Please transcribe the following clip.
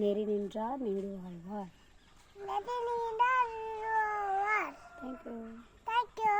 நெறி நின்றார் நீடு வாழ்வார். தேங்க்யூ